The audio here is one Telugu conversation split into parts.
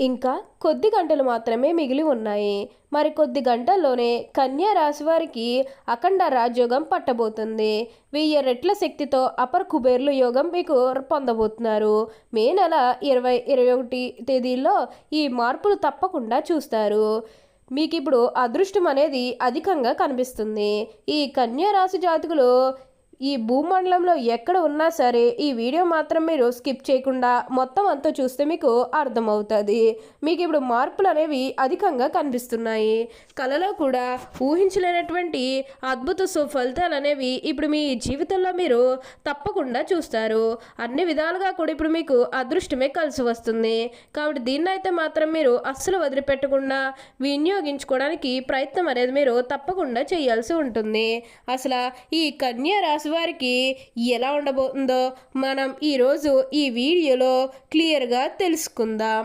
ఇంకా కొద్ది గంటలు మాత్రమే మిగిలి ఉన్నాయి. మరి కొద్ది గంటల్లోనే కన్యా రాశి వారికి అఖండ రాజయోగం పట్టబోతుంది. వెయ్యి రెట్ల శక్తితో అపర్ కుబేర్లు యోగం మీకు పొందబోతున్నారు. మే నెల ఇరవై ఇరవై ఒకటి తేదీల్లో ఈ మార్పులు తప్పకుండా చూస్తారు. మీకు ఇప్పుడు అదృష్టం అనేది అధికంగా కనిపిస్తుంది. ఈ కన్యా రాశి జాతకులు ఈ భూమండలంలో ఎక్కడ ఉన్నా సరే ఈ వీడియో మాత్రం మీరు స్కిప్ చేయకుండా మొత్తం అంతా చూస్తే మీకు అర్థమవుతుంది. మీకు ఇప్పుడు మార్పులు అనేవి అధికంగా కనిపిస్తున్నాయి. కళలో కూడా ఊహించలేనటువంటి అద్భుత సుఫలితాలు అనేవి ఇప్పుడు మీ జీవితంలో మీరు తప్పకుండా చూస్తారు. అన్ని విధాలుగా కూడా ఇప్పుడు మీకు అదృష్టమే కలిసి వస్తుంది. కాబట్టి దీన్ని అయితే మాత్రం మీరు అస్సలు వదిలిపెట్టకుండా వినియోగించుకోవడానికి ప్రయత్నం అనేది మీరు తప్పకుండా చేయాల్సి ఉంటుంది. అసలు ఈ కన్యా రాశి వారికి ఎలా ఉండబోతుందో మనం ఈరోజు ఈ వీడియోలో క్లియర్గా తెలుసుకుందాం.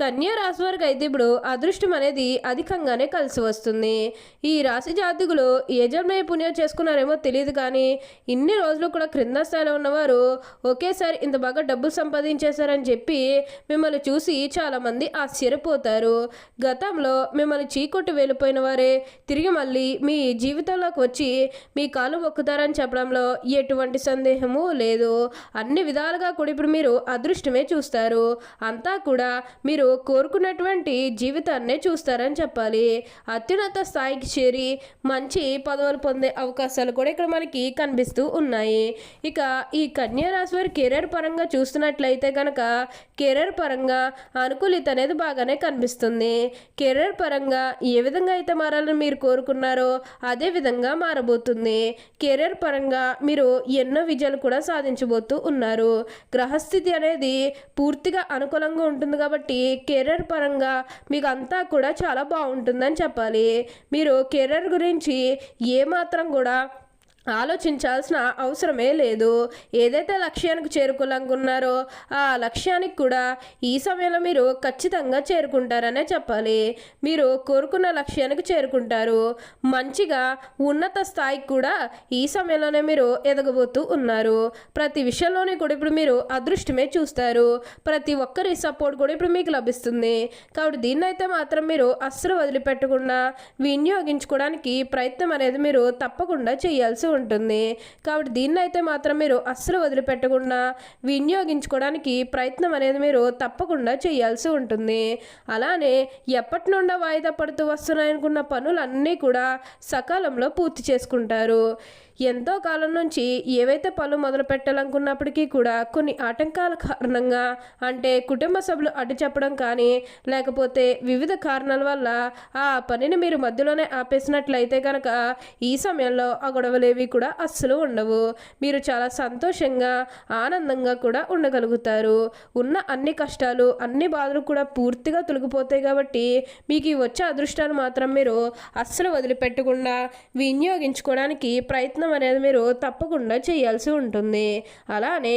కన్యా రాశి వారికి అయితే ఇప్పుడు అదృష్టం అనేది అధికంగానే కలిసి వస్తుంది. ఈ రాశి జాతకులు ఏ పుణ్యం చేసుకున్నారేమో తెలియదు కానీ ఇన్ని రోజులు కూడా క్రింద స్థాయిలో ఉన్నవారు ఒకేసారి ఇంత బాగా డబ్బులు సంపాదించేశారని చెప్పి మిమ్మల్ని చూసి చాలామంది ఆశ్చర్యపోతారు. గతంలో మిమ్మల్ని చీకొట్టి వెళ్ళిపోయిన వారే తిరిగి మళ్ళీ మీ జీవితంలోకి వచ్చి మీ కాలు మొక్కుతారని చెప్పడంలో ఎటువంటి సందేహము లేదు. అన్ని విధాలుగా కూడా ఇప్పుడు మీరు అదృష్టమే చూస్తారు. అంతా కూడా మీరు కోరుకున్నటువంటి జీవితాన్నే చూస్తారని చెప్పాలి. అత్యున్నత స్థాయికి చేరి మంచి పదవులు పొందే అవకాశాలు కూడా ఇక్కడ మనకి కనిపిస్తూ ఉన్నాయి. ఇక ఈ కన్యా రాశి వారి కెరీర్ పరంగా చూస్తున్నట్లయితే కనుక కెరీర్ పరంగా అనుకూలిత అనేది బాగానే కనిపిస్తుంది. కెరీర్ పరంగా ఏ విధంగా అయితే మారాలని మీరు కోరుకున్నారో అదే విధంగా మారబోతుంది. కెరీర్ పరంగా మీరు ఎన్నో విజయాలు కూడా సాధించబోతూ ఉన్నారు. గ్రహస్థితి అనేది పూర్తిగా అనుకూలంగా ఉంటుంది కాబట్టి కెరీర్ పరంగా మీకు అంతా కూడా చాలా బాగుంటుందని చెప్పాలి. మీరు కెరీర్ గురించి ఏమాత్రం కూడా ఆలోచించాల్సిన అవసరమే లేదు. ఏదైతే లక్ష్యానికి చేరుకోవాలనుకున్నారో ఆ లక్ష్యానికి కూడా ఈ సమయంలో మీరు ఖచ్చితంగా చేరుకుంటారనే చెప్పాలి. మీరు కోరుకున్న లక్ష్యానికి చేరుకుంటారు. మంచిగా ఉన్నత స్థాయికి కూడా ఈ సమయంలోనే మీరు ఎదగబోతూ ఉన్నారు. ప్రతి విషయంలోనే కూడా ఇప్పుడు మీరు అదృష్టమే చూస్తారు. ప్రతి ఒక్కరి సపోర్ట్ కూడా ఇప్పుడు మీకు లభిస్తుంది. కాబట్టి దీన్నైతే మాత్రం మీరు అస్సలు వదిలిపెట్టకుండా వినియోగించుకోవడానికి ప్రయత్నం అనేది మీరు తప్పకుండా చేయాల్సి ఉంటుంది. కాబట్టి దీన్ని అయితే మాత్రం మీరు అస్సలు వదిలిపెట్టకుండా వినియోగించుకోవడానికి ప్రయత్నం అనేది మీరు తప్పకుండా చేయాల్సి ఉంటుంది. అలానే ఎప్పటి నుండో వాయిదా పడుతూ వస్తున్నాయనుకున్న పనులన్నీ కూడా సకాలంలో పూర్తి చేసుకుంటారు. ఎంతో కాలం నుంచి ఏవైతే పనులు మొదలు పెట్టాలనుకున్నప్పటికీ కూడా కొన్ని ఆటంకాల కారణంగా అంటే కుటుంబ సభ్యులు అడ్డు చెప్పడం కానీ లేకపోతే వివిధ కారణాల వల్ల ఆ పనిని మీరు మధ్యలోనే ఆపేసినట్లయితే కనుక ఈ సమయంలో ఆ గొడవలేవి కూడా అస్సలు ఉండవు. మీరు చాలా సంతోషంగా ఆనందంగా కూడా ఉండగలుగుతారు. ఉన్న అన్ని కష్టాలు అన్ని బాధలు కూడా పూర్తిగా తొలగిపోతాయి కాబట్టి మీకు ఈ వచ్చే అదృష్టాలు మాత్రం మీరు అస్సలు వదిలిపెట్టకుండా వినియోగించుకోవడానికి ప్రయత్నం అనేది మీరు తప్పకుండా చేయాల్సి ఉంటుంది. అలానే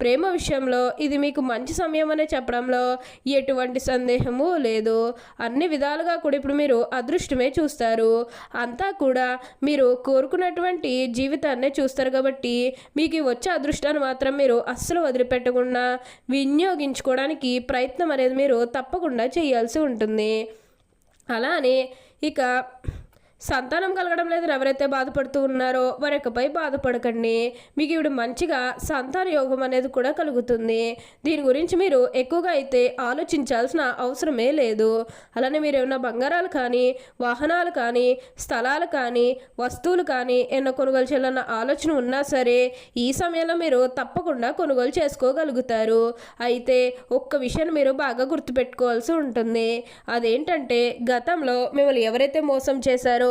ప్రేమ విషయంలో ఇది మీకు మంచి సమయం అనే చెప్పడంలో ఎటువంటి సందేహము లేదు. అన్ని విధాలుగా కూడా ఇప్పుడు మీరు అదృష్టమే చూస్తారు. అంతా కూడా మీరు కోరుకున్నటువంటి జీవితాన్నే చూస్తారు కాబట్టి మీకు వచ్చే అదృష్టాన్ని మాత్రం మీరు అస్సలు వదిలిపెట్టకుండా వినియోగించుకోవడానికి ప్రయత్నం అనేది మీరు తప్పకుండా చేయాల్సి ఉంటుంది. అలానే ఇక సంతానం కలగడం లేదని ఎవరైతే బాధపడుతూ ఉన్నారో వారికపై బాధపడకండి. మీకు ఇప్పుడు మంచిగా సంతాన యోగం అనేది కూడా కలుగుతుంది. దీని గురించి మీరు ఎక్కువగా అయితే ఆలోచించాల్సిన అవసరమే లేదు. అలానే మీరు ఏమైనా బంగారాలు కానీ వాహనాలు కానీ స్థలాలు కానీ వస్తువులు కానీ ఏమైనా కొనుగోలు చేయాలన్న ఆలోచన ఉన్నా సరే ఈ సమయంలో మీరు తప్పకుండా కొనుగోలు చేసుకోగలుగుతారు. అయితే ఒక్క విషయాన్ని మీరు బాగా గుర్తుపెట్టుకోవాల్సి ఉంటుంది. అదేంటంటే గతంలో మిమ్మల్ని ఎవరైతే మోసం చేశారో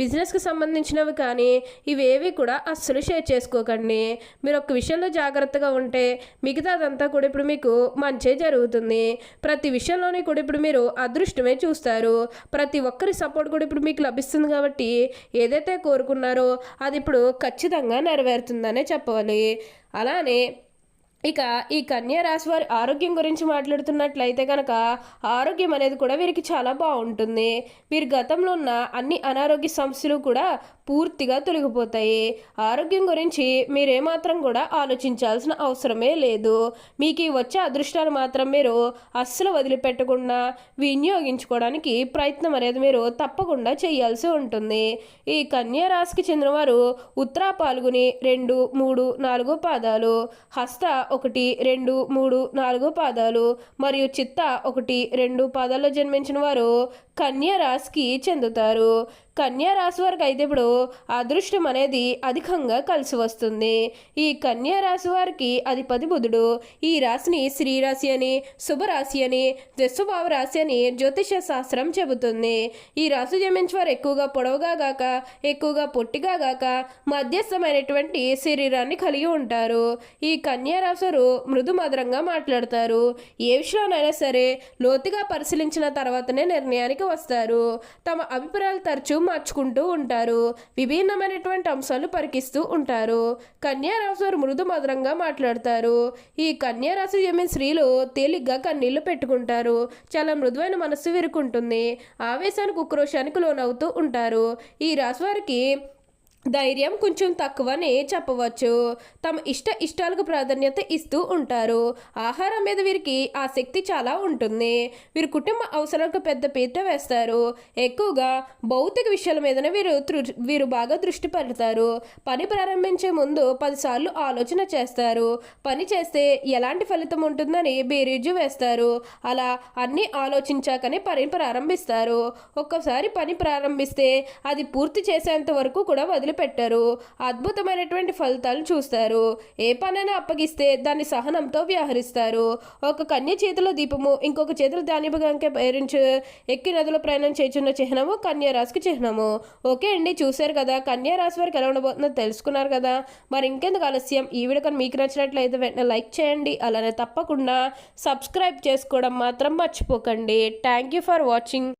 బిజినెస్కి సంబంధించినవి కానీ ఇవేవి కూడా అస్సలు షేర్ చేసుకోకండి. మీరు ఒక విషయంలో జాగ్రత్తగా ఉంటే మిగతాదంతా కూడా ఇప్పుడు మీకు మంచే జరుగుతుంది. ప్రతి విషయంలోనే కూడా ఇప్పుడు మీరు అదృష్టమే చూస్తారు. ప్రతి ఒక్కరి సపోర్ట్ కూడా ఇప్పుడు మీకు లభిస్తుంది కాబట్టి ఏదైతే కోరుకున్నారో అది ఇప్పుడు ఖచ్చితంగా నెరవేరుతుందనే చెప్పవాలి అలానే ఇక ఈ కన్యా రాశి వారి ఆరోగ్యం గురించి మాట్లాడుతున్నట్లయితే కనుక ఆరోగ్యం అనేది కూడా వీరికి చాలా బాగుంటుంది. వీరి గతంలో ఉన్న అన్ని అనారోగ్య సమస్యలు కూడా పూర్తిగా తొలగిపోతాయి. ఆరోగ్యం గురించి మీరేమాత్రం కూడా ఆలోచించాల్సిన అవసరమే లేదు. మీకు ఈ వచ్చే అదృష్టాలు మాత్రం మీరు అస్సలు వదిలిపెట్టకుండా వినియోగించుకోవడానికి ప్రయత్నం అనేది మీరు తప్పకుండా చేయాల్సి ఉంటుంది. ఈ కన్యా రాశికి చెందినవారు ఉత్తరా పాల్గొని రెండు మూడు నాలుగు పాదాలు హస్త ఒకటి రెండు మూడు నాలుగు పాదాలు మరియు చిత్త ఒకటి రెండు పాదాల్లో జన్మించిన వారు కన్యా రాశికి చెందుతారు. కన్యా రాశి వారికి అయితే ఇప్పుడు అదృష్టం అనేది అధికంగా కలిసి వస్తుంది. ఈ కన్యా రాశి వారికి అధిపతి బుధుడు. ఈ రాశిని శ్రీరాశి అని శుభరాశి అని దశభావ రాశి అని జ్యోతిష శాస్త్రం చెబుతుంది. ఈ రాశి జమించి వారు ఎక్కువగా పొడవుగా గాక ఎక్కువగా పొట్టిగా గాక మధ్యస్థమైనటువంటి శరీరాన్ని కలిగి ఉంటారు. ఈ కన్యా రాశి వారు మృదు మధురంగా మాట్లాడతారు. ఏ విషయంలోనైనా సరే లోతుగా పరిశీలించిన తర్వాతనే నిర్ణయానికి వస్తారు. తమ అభిప్రాయాలు తరచూ మార్చుకుంటూ ఉంటారు. విభిన్నమైనటువంటి అంశాలు పరికిస్తూ ఉంటారు. కన్యా రాశి వారు మృదు మధురంగా మాట్లాడతారు. ఈ కన్యారాశి జమిన స్త్రీలు తేలిగ్గా కన్నీళ్ళు పెట్టుకుంటారు. చాలా మృదువైన మనస్సు విరుకుంటుంది ఆవేశానికి ఉక్రోషానికి లోనవుతూ ఉంటారు. ఈ రాశి వారికి ధైర్యం కొంచెం తక్కువనే చెప్పవచ్చు. తమ ఇష్ట ఇష్టాలకు ప్రాధాన్యత ఇస్తూ ఉంటారు. ఆహారం మీద వీరికి ఆసక్తి చాలా ఉంటుంది. వీరు కుటుంబ అవసరాలకు పెద్ద పీట వేస్తారు. ఎక్కువగా భౌతిక విషయాల మీదనే వీరు వీరు బాగా దృష్టి పెడతారు. పని ప్రారంభించే ముందు పదిసార్లు ఆలోచన చేస్తారు. పని చేస్తే ఎలాంటి ఫలితం ఉంటుందని బేరీజు వేస్తారు. అలా అన్నీ ఆలోచించాకనే పని ప్రారంభిస్తారు. ఒక్కసారి పని ప్రారంభిస్తే అది పూర్తి చేసేంత వరకు కూడా పెట్టరు. అద్భుతమైనటువంటి ఫలితాలు చూస్తారు. ఏ పనైనా అప్పగిస్తే దాన్ని సహనంతో వ్యవహరిస్తారు. ఒక కన్య చేతిలో దీపము ఇంకొక చేతిలో దానిపగంకే పేరించు ఎక్కి నదిలో ప్రయాణం చేస్తున్న చిహ్నము కన్యారాశికి చిహ్నము. ఓకే అండి చూశారు కదా కన్యారాశి వారికి ఎలా ఉండబోతుందో తెలుసుకున్నారు కదా. మరి ఇంకెందుకు ఆలస్యం? ఈ వీడియో కానీ మీకు నచ్చినట్లయితే వెంటనే లైక్ చేయండి. అలానే తప్పకుండా సబ్స్క్రైబ్ చేసుకోవడం మాత్రం మర్చిపోకండి. Thank you for watching.